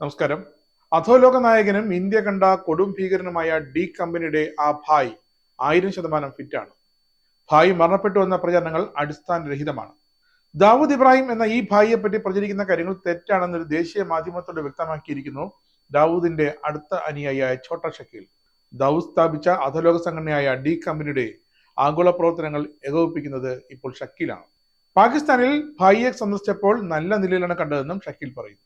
നമസ്കാരം. അധോലോക നായകനും ഇന്ത്യ കണ്ട കൊടും ഭീകരനുമായ ഡി കമ്പനിയുടെ ആ ഭായ് ആയിരം ശതമാനം ഫിറ്റാണ് ഭായ് മരണപ്പെട്ടു എന്ന പ്രചരണങ്ങൾ അടിസ്ഥാനരഹിതമാണ്. ദാവൂദ് ഇബ്രാഹിം എന്ന ഈ ഭായിയെ പറ്റി പ്രചരിക്കുന്ന കാര്യങ്ങൾ തെറ്റാണെന്ന് ഒരു ദേശീയ മാധ്യമത്തോട് വ്യക്തമാക്കിയിരിക്കുന്നു ദാവൂദിന്റെ അടുത്ത അനുയായിയായ ഛോട്ട ഷക്കീൽ. ദാവൂദ് സ്ഥാപിച്ച അധോലോക സംഘടനയായ ഡി കമ്പനിയുടെ ആഗോള പ്രവർത്തനങ്ങൾ ഏകോപിപ്പിക്കുന്നത് ഇപ്പോൾ ഷക്കീലാണ്. പാകിസ്ഥാനിൽ ഭായിയെ സന്ദർശിച്ചപ്പോൾ നല്ല നിലയിലാണ് കണ്ടതെന്നും ഷക്കീൽ പറയുന്നു.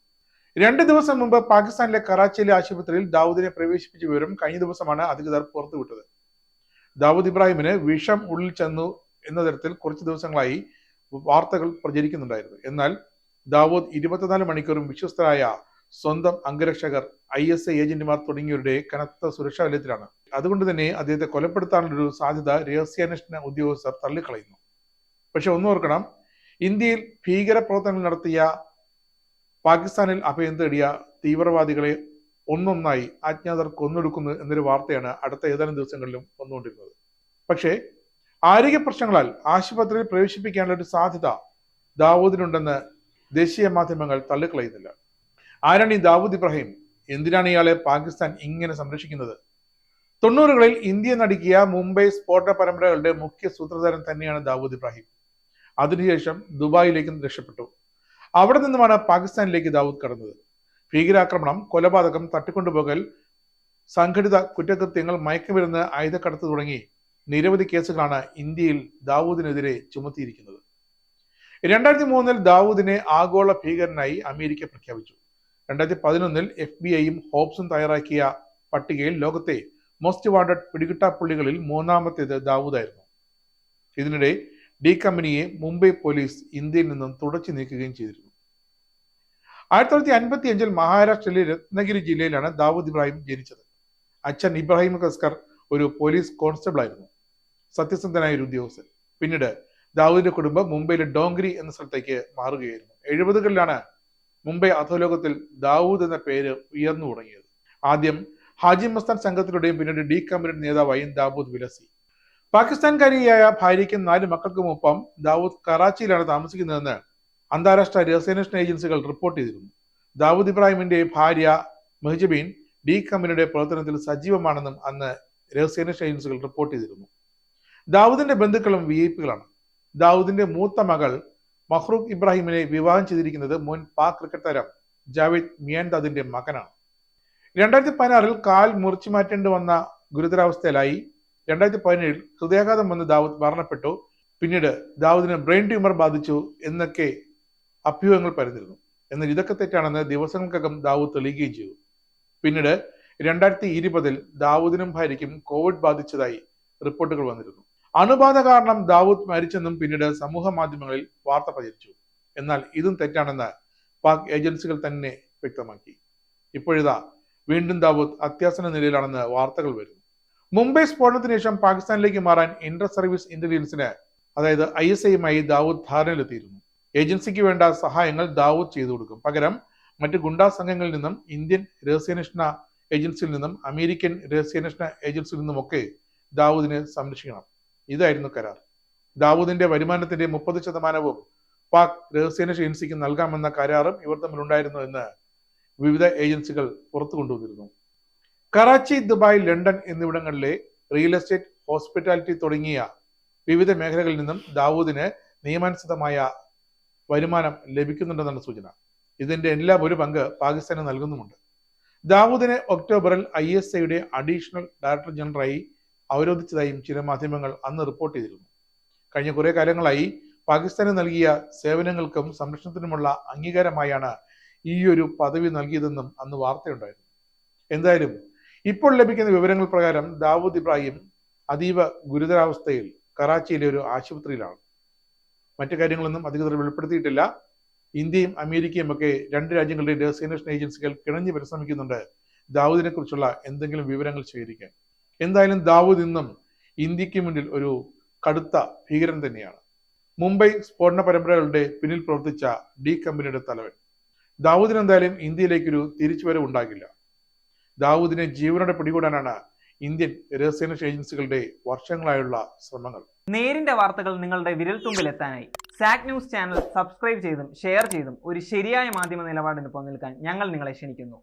രണ്ട് ദിവസം മുമ്പ് പാകിസ്ഥാനിലെ കറാച്ചിയിലെ ആശുപത്രിയിൽ ദാവൂദിനെ പ്രവേശിപ്പിച്ച വിവരം കഴിഞ്ഞ ദിവസമാണ് അധികൃതർ പുറത്തുവിട്ടത്. ദാവൂദ് ഇബ്രാഹിമിന് വിഷം ഉള്ളിൽ ചെന്നു എന്ന തരത്തിൽ കുറച്ച് ദിവസങ്ങളായി വാർത്തകൾ പ്രചരിക്കുന്നുണ്ടായിരുന്നു. എന്നാൽ ദാവൂദ് ഇരുപത്തിനാല് മണിക്കൂറും വിശ്വസ്തരായ സ്വന്തം അംഗരക്ഷകർ ഐ എസ് ഐ ഏജന്റുമാർ തുടങ്ങിയവരുടെ കനത്ത സുരക്ഷാ വലയത്തിലാണ് അതുകൊണ്ട് തന്നെ അദ്ദേഹത്തെ കൊലപ്പെടുത്താനുള്ളൊരു സാധ്യത രഹസ്യാന്വേഷണ ഉദ്യോഗസ്ഥർ തള്ളിക്കളയുന്നു. പക്ഷെ ഒന്നോർക്കണം ഇന്ത്യയിൽ ഭീകര പ്രവർത്തനങ്ങൾ നടത്തിയ പാകിസ്ഥാനിൽ അഭയം തേടിയ തീവ്രവാദികളെ ഒന്നൊന്നായി അജ്ഞാതർ കൊന്നൊടുക്കുന്നു എന്നൊരു വാർത്തയാണ് അടുത്ത ഏതാനും ദിവസങ്ങളിലും വന്നുകൊണ്ടിരുന്നത്. പക്ഷേ ആരോഗ്യ പ്രശ്നങ്ങളാൽ ആശുപത്രിയിൽ പ്രവേശിപ്പിക്കാനുള്ള ഒരു സാധ്യത ദാവൂദിനുണ്ടെന്ന് ദേശീയ മാധ്യമങ്ങൾ തള്ളിക്കളയുന്നില്ല. ആരാണ് ഈ ദാവൂദ് ഇബ്രാഹിം? എന്തിനാണ് ഇയാളെ പാകിസ്ഥാൻ ഇങ്ങനെ സംരക്ഷിക്കുന്നത്? തൊണ്ണൂറുകളിൽ ഇന്ത്യ നടുക്കിയ മുംബൈ സ്ഫോടന പരമ്പരകളുടെ മുഖ്യ സൂത്രധാരൻ തന്നെയാണ് ദാവൂദ് ഇബ്രാഹിം. അതിനുശേഷം ദുബായിലേക്കും രക്ഷപ്പെട്ടു. അവിടെ നിന്നുമാണ് പാകിസ്ഥാനിലേക്ക് ദാവൂദ് കടന്നത്. ഭീകരാക്രമണം കൊലപാതകം തട്ടിക്കൊണ്ടുപോകൽ സംഘടിത കുറ്റകൃത്യങ്ങൾ മയക്കുമരുന്ന് ആയുധക്കടത്ത് തുടങ്ങി നിരവധി കേസുകളാണ് ഇന്ത്യയിൽ ദാവൂദിനെതിരെ ചുമത്തിയിരിക്കുന്നത്. രണ്ടായിരത്തി മൂന്നിൽ ദാവൂദിനെ ആഗോള ഭീകരനായി അമേരിക്ക പ്രഖ്യാപിച്ചു. രണ്ടായിരത്തി പതിനൊന്നിൽ എഫ് ബി ഐയും ഹോപ്സും തയ്യാറാക്കിയ പട്ടികയിൽ ലോകത്തെ മോസ്റ്റ് വാണ്ടഡ് പിടികിട്ടാപ്പുള്ളികളിൽ മൂന്നാമത്തേത് ദാവൂദായിരുന്നു. ഇതിനിടെ ഡി കമ്പനിയെ മുംബൈ പോലീസ് ഇന്ത്യയിൽ നിന്നും തുടച്ചു നീക്കുകയും ചെയ്തിരുന്നു. ആയിരത്തി തൊള്ളായിരത്തി അൻപത്തി അഞ്ചിൽ മഹാരാഷ്ട്രയിലെ രത്നഗിരി ജില്ലയിലാണ് ദാവൂദ് ഇബ്രാഹിം ജനിച്ചത്. അച്ഛൻ ഇബ്രാഹിം കസ്കർ ഒരു പോലീസ് കോൺസ്റ്റബിൾ ആയിരുന്നു. സത്യസന്ധനായ ഒരു ഉദ്യോഗസ്ഥൻ. പിന്നീട് ദാവൂദിന്റെ കുടുംബം മുംബൈയിലെ ഡോങ്ഗ്രി എന്ന സ്ഥലത്തേക്ക് മാറുകയായിരുന്നു. എഴുപതുകളിലാണ് മുംബൈ അധോലോകത്തിൽ ദാവൂദ് എന്ന പേര് ഉയർന്നു തുടങ്ങിയത്. ആദ്യം ഹാജി മസ്താൻ സംഘത്തിലൂടെയും പിന്നീട് ഡി കമ്പനിയുടെ നേതാവായും ദാവൂദ് വിലസി. പാകിസ്ഥാൻകാരിയായ ഭാര്യയ്ക്കും നാല് മക്കൾക്കുമൊപ്പം ദാവൂദ് കറാച്ചിയിലാണ് താമസിക്കുന്നതെന്ന് അന്താരാഷ്ട്ര രഹസ്യാന്വേഷണ ഏജൻസികൾ റിപ്പോർട്ട് ചെയ്തിരുന്നു. ദാവൂദ് ഇബ്രാഹിമിന്റെ ഭാര്യ മെഹ്ജബീൻ ഡി കമ്പനിയുടെ പ്രവർത്തനത്തിൽ സജീവമാണെന്നും അന്ന് രഹസ്യാന്വേഷണ ഏജൻസികൾ റിപ്പോർട്ട് ചെയ്തിരുന്നു. ദാവൂദിന്റെ ബന്ധുക്കളും വി ഐ പികളാണ്. ദാവൂദിന്റെ മൂത്ത മകൾ മഹ്റൂഖ് ഇബ്രാഹിമിനെ വിവാഹം ചെയ്തിരിക്കുന്നത് മുൻ പാക് ക്രിക്കറ്റ് താരം ജാവേദ് മിയാൻദാദിന്റെ മകനാണ്. രണ്ടായിരത്തി പതിനാറിൽ കാൽ മുറിച്ചു മാറ്റേണ്ടി വന്ന ഗുരുതരാവസ്ഥയിലായി രണ്ടായിരത്തി പതിനേഴിൽ ഹൃദയാഘാതം വന്ന് ദാവൂദ് മരണപ്പെട്ടു. പിന്നീട് ദാവൂദിന് ബ്രെയിൻ ട്യൂമർ ബാധിച്ചു എന്നൊക്കെ അഭ്യൂഹങ്ങൾ പരന്നിരുന്നു. എന്നാൽ ഇതൊക്കെ തെറ്റാണെന്ന് ദിവസങ്ങൾക്കകം ദാവൂദ് തെളിയുകയും ചെയ്തു. പിന്നീട് രണ്ടായിരത്തി ഇരുപതിൽ ദാവൂദിനും ഭാര്യയ്ക്കും കോവിഡ് ബാധിച്ചതായി റിപ്പോർട്ടുകൾ വന്നിരുന്നു. അണുബാധ കാരണം ദാവൂദ് മരിച്ചെന്നും പിന്നീട് സമൂഹ മാധ്യമങ്ങളിൽ വാർത്ത പ്രചരിച്ചു. എന്നാൽ ഇതും തെറ്റാണെന്ന് പാക് ഏജൻസികൾ തന്നെ വ്യക്തമാക്കി. ഇപ്പോഴിതാ വീണ്ടും ദാവൂദ് അത്യാസന നിലയിലാണെന്ന് വാർത്തകൾ വരുന്നു. മുംബൈ സ്ഫോടനത്തിന് ശേഷം പാകിസ്ഥാനിലേക്ക് മാറാൻ ഇന്റർ സർവീസ് ഇന്റലിജൻസിന് അതായത് ഐ എസ് ഐയുമായി ദാവൂദ് ധാരണയിലെത്തിയിരുന്നു. ഏജൻസിക്ക് വേണ്ട സഹായങ്ങൾ ദാവൂദ് ചെയ്തു കൊടുക്കും. പകരം മറ്റ് ഗുണ്ടാ സംഘങ്ങളിൽ നിന്നും ഇന്ത്യൻ രഹസ്യാന്വേഷണ ഏജൻസിയിൽ നിന്നും അമേരിക്കൻ രഹസ്യാന്വേഷണ ഏജൻസിയിൽ നിന്നുമൊക്കെ ദാവൂദിനെ സംരക്ഷിക്കണം. ഇതായിരുന്നു കരാർ. ദാവൂദിന്റെ വരുമാനത്തിന്റെ മുപ്പത് ശതമാനവും പാക് രഹസ്യാന്വേഷണ ഏജൻസിക്ക് നൽകാമെന്ന കരാറും ഇവർ തമ്മിലുണ്ടായിരുന്നു എന്ന് വിവിധ ഏജൻസികൾ പുറത്തു കൊണ്ടുവന്നിരുന്നു കറാച്ചി ദുബായ് ലണ്ടൻ എന്നിവിടങ്ങളിലെ റിയൽ എസ്റ്റേറ്റ് ഹോസ്പിറ്റാലിറ്റി തുടങ്ങിയ വിവിധ മേഖലകളിൽ നിന്നും ദാവൂദിന് നിയമാനുസൃതമായ വരുമാനം ലഭിക്കുന്നുണ്ടെന്നാണ് സൂചന. ഇതിന്റെ എല്ലാം ഒരു പങ്ക് പാകിസ്ഥാന് നൽകുന്നുമുണ്ട്. ദാവൂദിനെ ഒക്ടോബറിൽ ഐ എസ് ഐയുടെ അഡീഷണൽ ഡയറക്ടർ ജനറലായി അവരോധിച്ചതായും ചില മാധ്യമങ്ങൾ അന്ന് റിപ്പോർട്ട് ചെയ്തിരുന്നു. കഴിഞ്ഞ കുറെ കാലങ്ങളായി പാകിസ്ഥാന് നൽകിയ സേവനങ്ങൾക്കും സംരക്ഷണത്തിനുമുള്ള അംഗീകാരമായാണ് ഈ ഒരു പദവി നൽകിയതെന്നും അന്ന് വാർത്തയുണ്ടായിരുന്നു. എന്തായാലും ഇപ്പോൾ ലഭിക്കുന്ന വിവരങ്ങൾ പ്രകാരം ദാവൂദ് ഇബ്രാഹിം അതീവ ഗുരുതരാവസ്ഥയിൽ കറാച്ചിയിലെ ഒരു ആശുപത്രിയിലാണ്. മറ്റു കാര്യങ്ങളൊന്നും അധികൃതർ വെളിപ്പെടുത്തിയിട്ടില്ല. ഇന്ത്യയും അമേരിക്കയും ഒക്കെ രണ്ട് രാജ്യങ്ങളുടെ രഹസ്യാന്വേഷണ ഏജൻസികൾ കിണഞ്ഞു പരിശ്രമിക്കുന്നുണ്ട്. ദാവൂദിനെ കുറിച്ചുള്ള എന്തെങ്കിലും വിവരങ്ങൾ ശേഖരിക്കാൻ. എന്തായാലും ദാവൂദ് ഇന്നും ഇന്ത്യയ്ക്ക് മുന്നിൽ ഒരു കടുത്ത ഭീകരൻ തന്നെയാണ്. മുംബൈ സ്ഫോടന പരമ്പരകളുടെ പിന്നിൽ പ്രവർത്തിച്ച ഡി കമ്പനിയുടെ തലവൻ. ദാവൂദിന് എന്തായാലും ഇന്ത്യയിലേക്കൊരു തിരിച്ചുവരവ് ഉണ്ടാകില്ല. ദാവൂദിനെ ജീവനോടെ പിടികൂടാനാണ് ഇന്ത്യൻ രഹസ്യാന്വേഷണ ഏജൻസികളുടെ വർഷങ്ങളായുള്ള ശ്രമങ്ങൾ. നേരിന്റെ വാർത്തകൾ നിങ്ങളുടെ വിരൽത്തുമ്പിൽ എത്താനായി സാക് ന്യൂസ് ചാനൽ സബ്സ്ക്രൈബ് ചെയ്തും ഷെയർ ചെയ്തും ഒരു ശരിയായ മാധ്യമ നിലപാടിന് പോകാൻ ഞങ്ങൾ നിങ്ങളെ ക്ഷണിക്കുന്നു.